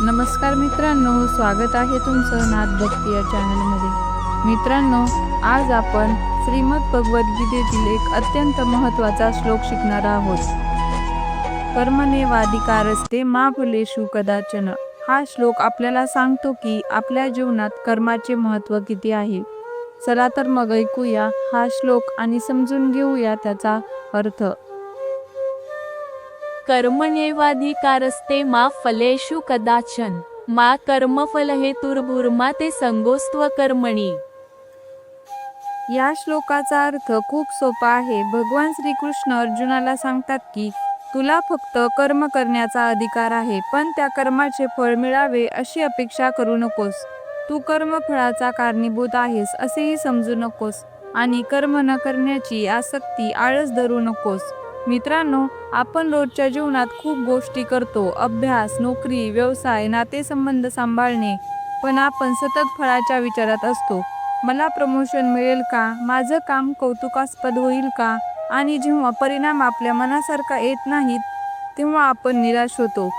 नमस्कार मित्रांनो स्वागत आहे तुमचं नाथ भक्ती या चॅनलमध्ये मित्रांनो आज आपण श्रीमद भगवद्गीतेतील एक अत्यंत महत्त्वाचा श्लोक शिकणार आहोत. कर्मनेवाधिकारस्ते मा फुलेशु कदाचन. हा श्लोक आपल्याला सांगतो की आपल्या जीवनात कर्माचे महत्त्व किती आहे? चला तर मग ऐकूया हा श्लोक आणि समजून घेऊया त्याचा अर्थ. कर्मण्येवाधिकारस्ते मा फलेषु कदाचन. मा कर्मफल हेतुर्भुर्मा ते संगोस्त्व कर्मणी या श्लोकाचा अर्थ खूप सोपा आहे. भगवान श्रीकृष्ण अर्जुनाला सांगतात की तुला फक्त कर्म करण्याचा अधिकार आहे पण त्या कर्माचे फळ मिळावे अशी अपेक्षा करू नकोस. तू कर्मफळाचा कारणीभूत आहेस असेही समजू नकोस. आणि कर्म न करण्याची आसक्ती आळस धरू नकोस. मित्रांनो आपण रोजच्या जीवनात खूप गोष्टी करतो. अभ्यास नोकरी व्यवसाय नातेसंबंध सांभाळणे. पण आपण सतत फळाच्या विचारात असतो. मला प्रमोशन मिळेल का? माझं काम कौतुकास्पद होईल का? आणि जेव्हा परिणाम आपल्या मनासारखा येत नाहीत तेव्हा आपण निराश होतो.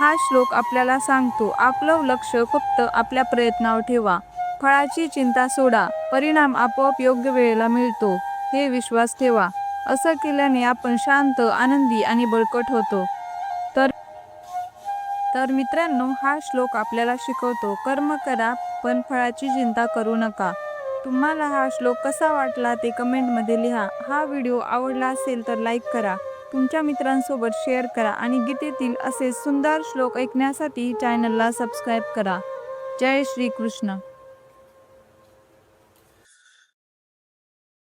हा श्लोक आपल्याला सांगतो आपलं लक्ष फक्त आपल्या प्रयत्नावर ठेवा. फळाची चिंता सोडा. परिणाम आपोआप योग्य वेळेला मिळतो. हे विश्वास ठेवा. असं केल्याने आपण शांत आनंदी आणि बळकट होतो. तर तर मित्रांनो हा श्लोक आपल्याला शिकवतो कर्म करा पण फळाची चिंता करू नका. तुम्हाला हा श्लोक कसा वाटला ते कमेंटमध्ये लिहा. हा व्हिडिओ आवडला असेल तर लाईक करा. तुमच्या मित्रांसोबत शेअर करा आणि गीतेतील असे सुंदर श्लोक ऐकण्यासाठी चॅनलला सबस्क्राईब करा. जय श्रीकृष्ण.